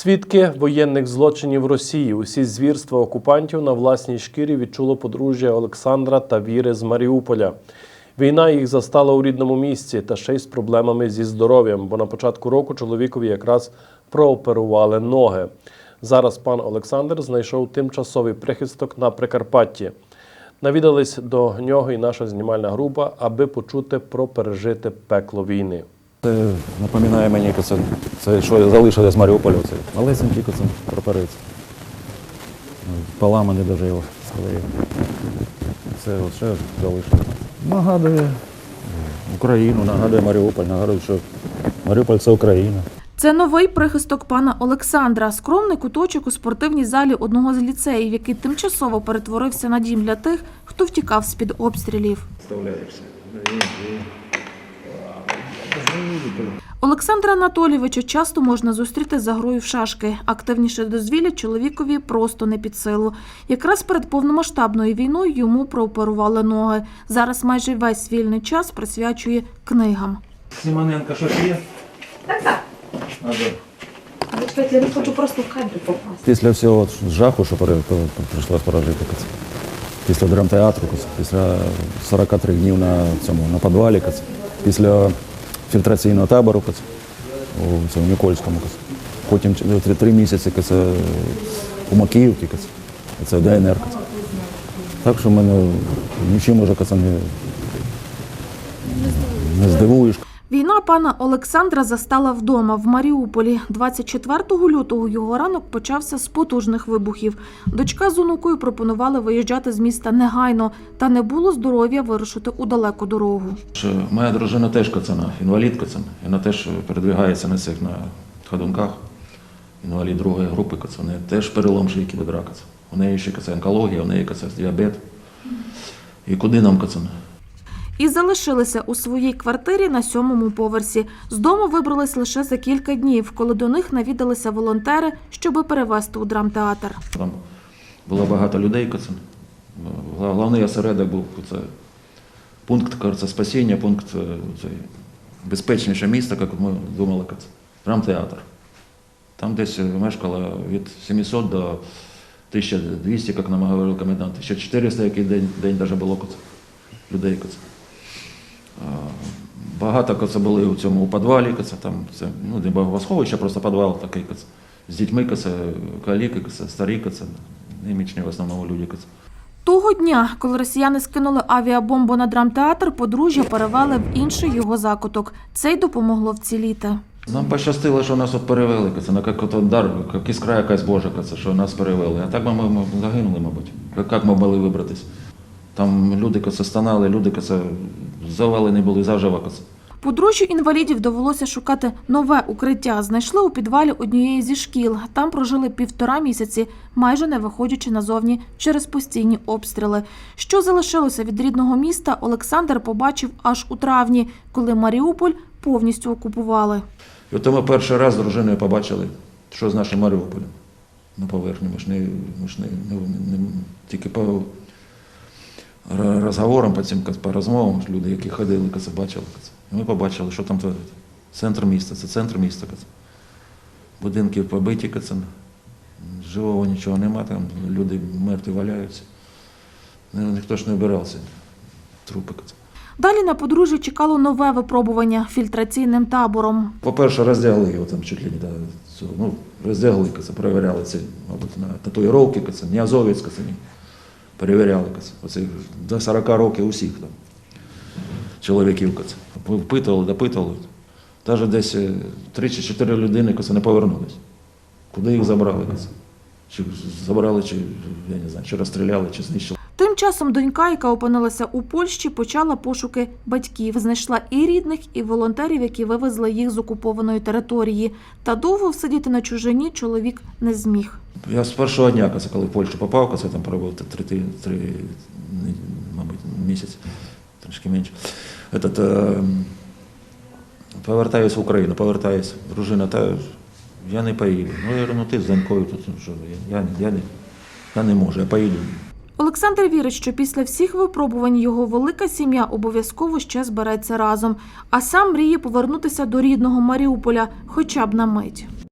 Свідки воєнних злочинів Росії, усі звірства окупантів на власній шкірі відчуло подружжя Олександра та Віри з Маріуполя. Війна їх застала у рідному місці та ще й з проблемами зі здоров'ям, бо на початку року чоловікові якраз прооперували ноги. Зараз пан Олександр знайшов тимчасовий прихисток на Прикарпатті. Навідались до нього і наша знімальна група, аби почути про пережите пекло війни. Це напоминає мені, це, це що залишили з Маріуполя. Це малесенький це прапорець. Поламаний навіть його стали. Це от ще залишили. Нагадує Україну, нагадує Маріуполь, нагадує, що Маріуполь це Україна. Це новий прихисток пана Олександра, скромний куточок у спортивній залі одного з ліцеїв, який тимчасово перетворився на дім для тих, хто втікав з-під обстрілів. Вставляєшся. Олександра Анатолійовича часто можна зустріти за грою в шашки. Активніше дозвілля чоловікові просто не під силу. Якраз перед повномасштабною війною йому прооперували ноги. Зараз майже весь вільний час присвячує книгам. Симоненко, що ж є? Так, так. А, чекайте, я не хочу просто в кадр попасти. Після всього жаху, що прийшлось пережити, після драмтеатру, після 43 днів на цьому на підвалі, після фільтраційного табору у Нікольському, потім три, місяці у Макіївці, це, це ДНР. Так що мене нічим уже не, не здивуєш. Війна пана Олександра застала вдома в Маріуполі. 24 лютого його ранок почався з потужних вибухів. Дочка з онукою пропонували виїжджати з міста негайно, та не було здоров'я вирушити у далеку дорогу. Моя дружина теж кацана, інвалід кацан. Вона теж передвигається на цих на ходунках. Інвалід другої групи кацан. У неї теж перелом шийки бедра кацан. У неї ще кацан онкологія, у неї кацан діабет. І куди нам кацан? І залишилися у своїй квартирі на сьомому поверсі. З дому вибрались лише за кілька днів, коли до них навідалися волонтери, щоби перевезти у драмтеатр. Там було багато людей. Головний осередок був це пункт кажется, спасіння, пункт е, це, безпечніше місто, як ми думали, кацан. Драмтеатр. Там десь мешкало від 700 до 1200, як нам говорив комендант. Ще 400 який день, день даже було людей. Багато каца були у цьому у підвалі, каца, там це ну, не богосховище, просто підвал такий каца. З дітьми каца, каліки, каца, старі каца, немічні в основному люди каца. Того дня, коли росіяни скинули авіабомбу на драмтеатр, подружжя перевели в інший його закуток. Це й допомогло вціліти. Нам пощастило, що нас от перевели, каца, на як от дар, як іскра якась Божа, каца, що нас перевели. А так би ми, ми загинули, мабуть. Як як ми могли вибратись? Там люди каца стонали, люди каца завалені були заживо. Подружжю інвалідів довелося шукати нове укриття. Знайшли у підвалі однієї зі шкіл. Там прожили півтора місяці, майже не виходячи назовні через постійні обстріли. Що залишилося від рідного міста, Олександр побачив аж у травні, коли Маріуполь повністю окупували. І от ми перший раз з дружиною побачили, що з нашим Маріуполем на поверхні. Ми ж не, ми ж не, не, не, не тільки по розговорам, по цим по розмовам, люди, які ходили, це бачили. І ми побачили, що там твориться. Центр міста, це центр міста. Будинки побиті, це. живого нічого нема, там люди мертві валяються. Ніхто ж не вбирався. Трупи. Далі на подружжя чекало нове випробування фільтраційним табором. По-перше, роздягли його там чуть ли не. Ну, роздягли, це перевіряли це, мабуть, на татуїровки, це, не азовець, це, ні. Перевіряли, оцих до 40 років усіх там чоловіків. Впитували, допитували. Теж десь е, три чи чотири людини не повернулись. Куди їх забрали? Чи забрали, чи, я не знаю, чи розстріляли, чи знищили. Тим часом донька, яка опинилася у Польщі, почала пошуки батьків. Знайшла і рідних, і волонтерів, які вивезли їх з окупованої території. Та довго всидіти на чужині чоловік не зміг. Я з першого дня, коли в Польщу попав, це там пробув три, три, три, мабуть, місяць, трошки менше. Этот, е, повертаюся в Україну, повертаюся. Дружина, та я не поїду. Ну, я говорю, ну ти з донькою тут, ну, що, я, я, я, не, я не можу, я поїду. Олександр вірить, що після всіх випробувань його велика сім'я обов'язково ще збереться разом, а сам мріє повернутися до рідного Маріуполя хоча б на мить.